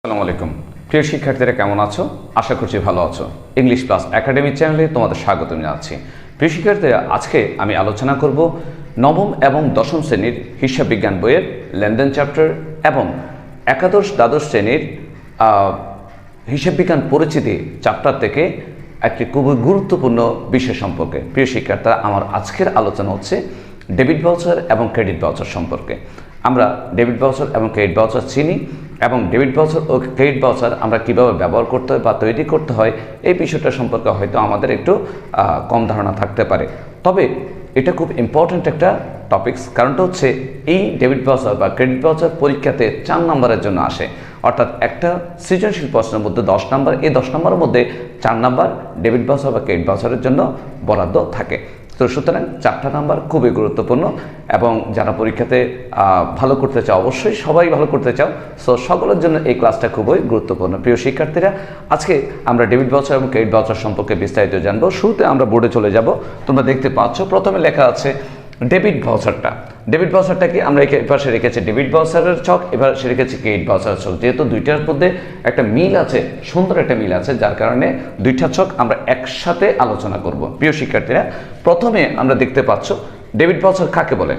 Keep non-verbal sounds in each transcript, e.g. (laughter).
আসসালামু আলাইকুম। প্রিয় শিক্ষার্থীরা, কেমন আছো? আশা করছি ভালো আছো। ইংলিশ প্লাস একাডেমি চ্যানেলে তোমাদের স্বাগত জানাচ্ছি। প্রিয় শিক্ষার্থীরা, আজকে আমি আলোচনা করব নবম এবং দশম শ্রেণির হিসাব বিজ্ঞান বইয়ের লেনদেন চ্যাপ্টার এবং একাদশ দ্বাদশ শ্রেণির হিসাব বিজ্ঞান পরিচিতি চ্যাপ্টার থেকে একটি খুবই গুরুত্বপূর্ণ বিষয় সম্পর্কে। প্রিয় শিক্ষার্থীরা, আমার আজকের আলোচনা হচ্ছে ডেবিট ভাউচার এবং ক্রেডিট ভাউচার সম্পর্কে। আমরা ডেবিট ভাউচার এবং ক্রেডিট ভাউচার চিনি। এবং ডেবিট ভাউচার ও ক্রেডিট ভাউচার আমরা কীভাবে ব্যবহার করতে হয় বা তৈরি করতে হয়, এই বিষয়টা সম্পর্কে হয়তো আমাদের একটু কম ধারণা থাকতে পারে। তবে এটা খুব ইম্পর্ট্যান্ট একটা টপিকস কারণটা হচ্ছে এই ডেবিট ভাউচার বা ক্রেডিট ভাউচার পরীক্ষাতে চার নম্বরের জন্য আসে। অর্থাৎ একটা সৃজনশীল প্রশ্নের মধ্যে দশ নম্বর, এই দশ নম্বরের মধ্যে চার নম্বর ডেবিট ভাউচার বা ক্রেডিট ভাউচারের জন্য বরাদ্দ থাকে। তো সুতরাং চারটা নাম্বার খুবই গুরুত্বপূর্ণ এবং যারা পরীক্ষাতে ভালো করতে চাও, অবশ্যই সবাই ভালো করতে চাও। সো সকলের জন্য এই ক্লাসটা খুবই গুরুত্বপূর্ণ। প্রিয় শিক্ষার্থীরা, আজকে আমরা ডেবিট বাউচার এবং ক্রেডিট বাউচার সম্পর্কে বিস্তারিত জানব। শুরুতে আমরা বোর্ডে চলে যাব। তোমরা দেখতে পাচ্ছ, প্রথমে লেখা আছে ডেবিট ভাউচারটা ডেবিট বাউসারটাকে আমরা এপাশে রেখেছি ডেভিড বাউসারের ছক, এবার সে রেখেছি কেইট বসারের ছক। যেহেতু দুইটার মধ্যে একটা মিল আছে, সুন্দর একটা মিল আছে, যার কারণে দুইটা ছক আমরা একসাথে আলোচনা করব। প্রিয় শিক্ষার্থীরা, প্রথমে আমরা দেখতে পাচ্ছ, ডেভিড বাউসার কাকে বলে?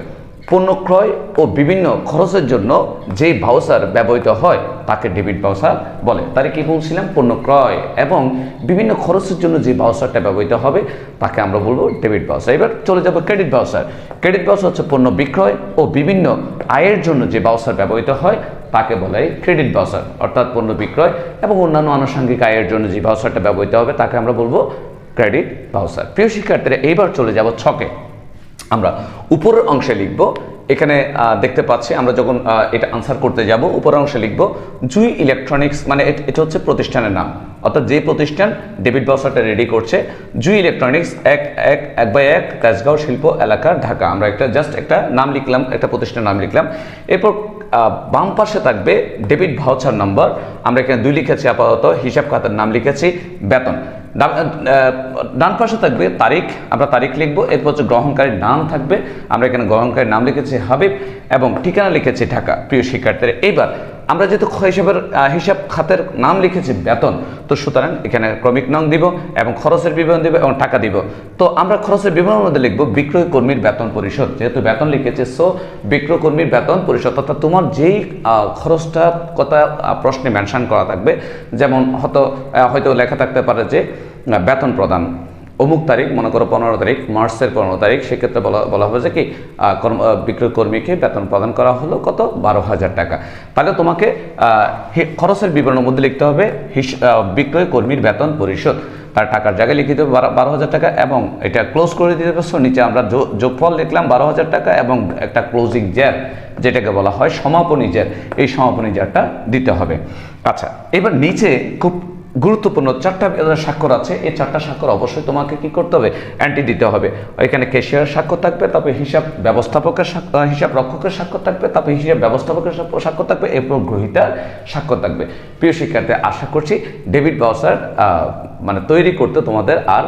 পণ্য ক্রয় ও বিভিন্ন খরচের জন্য যে ভাউচার ব্যবহৃত হয়, তাকে ডেবিট ভাউচার বলে। তার কি বলছিলাম? পণ্য ক্রয় এবং বিভিন্ন খরচের জন্য যে ভাউচারটা ব্যবহৃত হবে, তাকে আমরা বলব ডেবিট ভাউচার এবার চলে যাব ক্রেডিট ভাউচার ক্রেডিট ভাউচার হচ্ছে পণ্য বিক্রয় ও বিভিন্ন আয়ের জন্য যে ভাউচার ব্যবহৃত হয়, তাকে বলা হয় ক্রেডিট ভাউচার অর্থাৎ পণ্য বিক্রয় এবং অন্যান্য আনুষঙ্গিক আয়ের জন্য যে ভাউচারটা ব্যবহৃত হবে, তাকে আমরা বলব ক্রেডিট ভাউচার প্রিয় শিক্ষার্থীরা, এইবার চলে যাব ছকে। আমরা উপরের অংশে লিখব, এখানে দেখতে পাচ্ছি আমরা যখন এটা আনসার করতে যাব, উপরের অংশে লিখব, জুই ইলেকট্রনিক্স মানে এটা হচ্ছে প্রতিষ্ঠানের নাম। অর্থাৎ যে প্রতিষ্ঠান ডেবিট বাউসারটা রেডি করছে, জুই ইলেকট্রনিক্স এক এক এক বাই এক কাজগাঁও শিল্প এলাকার ঢাকা। আমরা একটা জাস্ট একটা নাম লিখলাম, একটা প্রতিষ্ঠানের নাম লিখলাম। এরপর বাম পাশে থাকবে ডেবিট ভাউচার নাম্বার। আমরা এখানে দুই লিখেছি আপাতত, হিসাব খাতার নাম লিখেছি, বেতন। ডান পাশে থাকবে তারিখ, আমরা তারিখ লিখব, এরপর হচ্ছে গ্রহণকারীর নাম থাকবে, আমরা এখানে গ্রহণকারীর নাম লিখেছি হাবিব, এবং ঠিকানা লিখেছি ঢাকা। প্রিয় শিক্ষার্থীরা, এইবার আমরা যেহেতু হিসাবের হিসাব খাতের নাম লিখেছি বেতন তো সুতরাং এখানে ক্রমিক নং দিব এবং খরচের বিবরণ দিব এবং টাকা দিব। তো আমরা খরচের বিবরণের মধ্যে লিখব বিক্রয় কর্মীর বেতন পরিশোধ। যেহেতু বেতন লিখেছে সো বিক্রয় কর্মীর বেতন পরিশোধ অর্থাৎ তোমার যেই আহ, খরচটা কথা প্রশ্নে মেনশন করা থাকবে যেমন হয়তো হয়তো লেখা থাকতে পারে যে বেতন প্রদান। অমুক তারিখ, মনে করো পনেরো তারিখ, মার্চের পনেরো তারিখ, সেক্ষেত্রে বলা বলা হবে যে কি কর্ম বিক্রয় কর্মীকে বেতন প্রদান করা হলো কত? বারো হাজার টাকা। তাহলে তোমাকে খরচের বিবরণের মধ্যে লিখতে হবে বিক্রয় কর্মীর বেতন পরিশোধ। তার টাকার জায়গায় লিখে দেবে বারো হাজার টাকা এবং এটা ক্লোজ করে দিতে পারছ, নিচে আমরা যোগফল লিখলাম বারো হাজার টাকা এবং একটা ক্লোজিং জ্যার যেটাকে বলা হয় সমাপনী জ্যার এই সমাপনী জ্যারটা দিতে হবে। আচ্ছা এবার নিচে খুব গুরুত্বপূর্ণ চারটা স্বাক্ষর আছে। এই চারটা স্বাক্ষর অবশ্যই তোমাকে কি করতে হবে? অ্যান্টি দিতে হবে। এখানে ক্যাশিয়ার স্বাক্ষর থাকবে, তারপরে হিসাব ব্যবস্থাপকের হিসাব রক্ষকের স্বাক্ষর থাকবে, তারপরে হিসাব ব্যবস্থাপকের স্বাক্ষ- স্বাক্ষর থাকবে, এরপর গ্রহিতার স্বাক্ষর থাকবে। প্রিয় শিক্ষার্থী, আশা করছি ডেবিট বাউসার মানে তৈরি করতে তোমাদের আর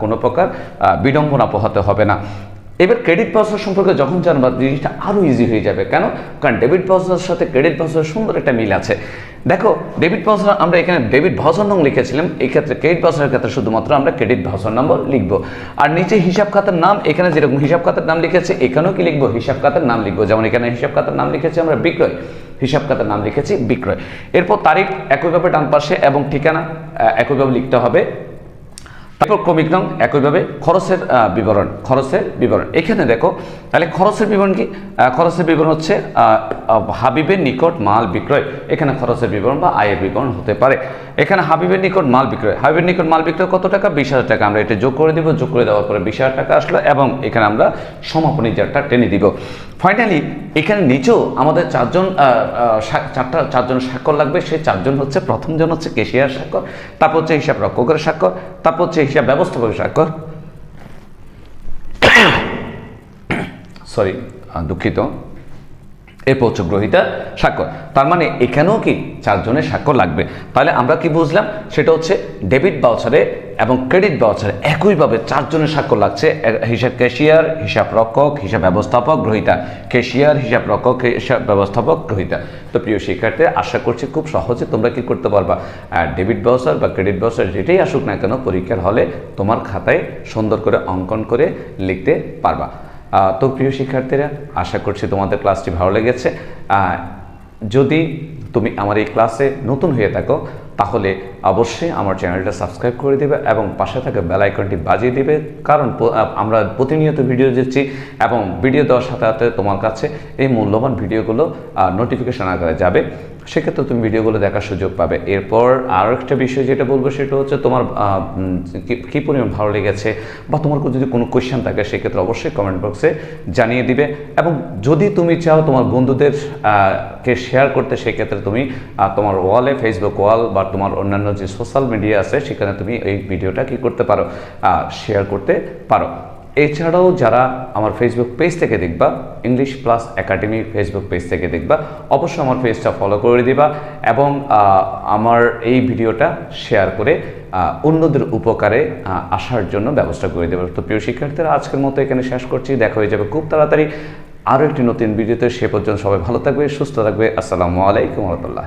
কোনো প্রকার বিড়ম্বনা পোহাতে হবে না। এবার ক্রেডিট পাসওয়ার্ড সম্পর্কে যখন জানবা, জিনিসটা আরও ইজি হয়ে যাবে। কেন? কারণ ডেবিট পাসওয়ার্ডের সাথে ক্রেডিট পাসওয়ার্ড সুন্দর একটা মিল আছে। দেখো ডেবিট ভাষণ আমরা এখানে ডেবিট ভাউচার নং লিখেছিলাম, এই ক্ষেত্রে ক্রেডিট ভাষণের ক্ষেত্রে শুধুমাত্র আমরা ক্রেডিট ভাউচার নম্বর লিখব। আর নিচে হিসাব খাতার নাম, এখানে যেরকম হিসাব খাতার নাম লিখেছে, এখানেও কি লিখব? হিসাব খাতার নাম লিখব। যেমন এখানে হিসাব খাতার নাম লিখেছি আমরা বিক্রয়। হিসাব খাতার নাম লিখেছি বিক্রয়। এরপর তারিখ একইভাবে ডান পাশে এবং ঠিকানা একইভাবে লিখতে হবে তারপর ক্রমিক নং একইভাবে খরচের বিবরণ খরচের বিবরণ। এখানে দেখো, তাহলে খরচের বিবরণ কি? খরচের বিবরণ হচ্ছে হাবিবের নিকট মাল বিক্রয়। এখানে খরচের বিবরণ বা আয়ের বিবরণ হতে পারে। এখানে হাবিবের নিকট মাল বিক্রয়। হাবিবের নিকট মাল বিক্রয় কত টাকা? বিশ হাজার টাকা। আমরা এটা যোগ করে দিব। যোগ করে দেওয়ার পরে বিশ হাজার টাকা আসলো এবং এখানে আমরা সমাপনী জারটা টেনে দিব। ফাইনালি এখানে নিচেও আমাদের চারজন চারটা, চারজন স্বাক্ষর লাগবে। সেই চারজন হচ্ছে প্রথমজন হচ্ছে কেশিয়ার স্বাক্ষর, তারপর হচ্ছে হিসাব রক্ষকের স্বাক্ষর, তারপর হচ্ছে হিসাব ব্যবস্থাপকের স্বাক্ষর। (coughs) সরি দুঃখিত। এরপর হচ্ছে গ্রহিতা স্বাক্ষর। তার মানে এখানেও কি চারজনের স্বাক্ষর লাগবে? তাহলে আমরা কি বুঝলাম? সেটা হচ্ছে ডেবিট বাউচারে এবং ক্রেডিট বাউচারে একইভাবে চারজনের স্বাক্ষর লাগছে। হিসাব ক্যাশিয়ার, হিসাব রক্ষক, হিসাব ব্যবস্থাপক, গ্রহিতা। ক্যাশিয়ার, হিসাব রক্ষক, হিসাব ব্যবস্থাপক, গ্রহিতা। তো প্রিয় শিক্ষার্থী, আশা করছি খুব সহজে তোমরা কি করতে পারবা? ডেবিট বাউচার বা ক্রেডিট বাউচার যেটাই আসুক না কেন, পরীক্ষার হলে তোমার খাতায় সুন্দর করে অঙ্কন করে লিখতে পারবা। তো প্রিয় শিক্ষার্থীরা, আশা করছি তোমাদের ক্লাসটি ভালো লেগেছে। যদি তুমি আমার এই ক্লাসে নতুন হয়ে থাকো, তাহলে অবশ্যই আমার চ্যানেলটা সাবস্ক্রাইব করে দেবে এবং পাশে থাকা বেল আইকনটি বাজিয়ে দিবে। কারণ আমরা প্রতিনিয়ত ভিডিও দিচ্ছি এবং ভিডিও দেওয়ার সাথে সাথে তোমার কাছে এই মূল্যবান ভিডিওগুলো নোটিফিকেশন আকারে যাবে। সেক্ষেত্রে তুমি ভিডিওগুলো দেখার সুযোগ পাবে। এরপর আরও একটা বিষয় যেটা বলব সেটা হচ্ছে তোমার কি- পরিমাণ ভালো লেগেছে বা তোমার যদি কোনো কোয়েশ্চেন থাকে সেক্ষেত্রে অবশ্যই কমেন্ট বক্সে জানিয়ে দিবে। এবং যদি তুমি চাও তোমার বন্ধুদের কে শেয়ার করতে সেক্ষেত্রে তুমি তোমার ওয়ালে ফেসবুক ওয়াল বা তোমার অন্যান্য যে সোশ্যাল মিডিয়া আছে সেখানে তুমি এই ভিডিওটা কি করতে পারো শেয়ার করতে পারো। এছাড়াও যারা আমার ফেসবুক পেজ থেকে দেখবা English Plus Academy Facebook page থেকে দেখবা, অবশ্যই আমার পেজটা ফলো করে দিবা এবং আমার এই ভিডিওটা শেয়ার করে অন্যদের উপকারে আসার জন্য ব্যবস্থা করে দেবে। তো প্রিয় শিক্ষার্থীরা, আজকের মতো এখানে শেষ করছি। দেখা হয়ে যাবে খুব তাড়াতাড়ি আরও একটি নতুন ভিডিওতে। সে পর্যন্ত সবাই ভালো থাকবে, সুস্থ থাকবে। আসসালামু আলাইকুম রহমতুল্লাহ।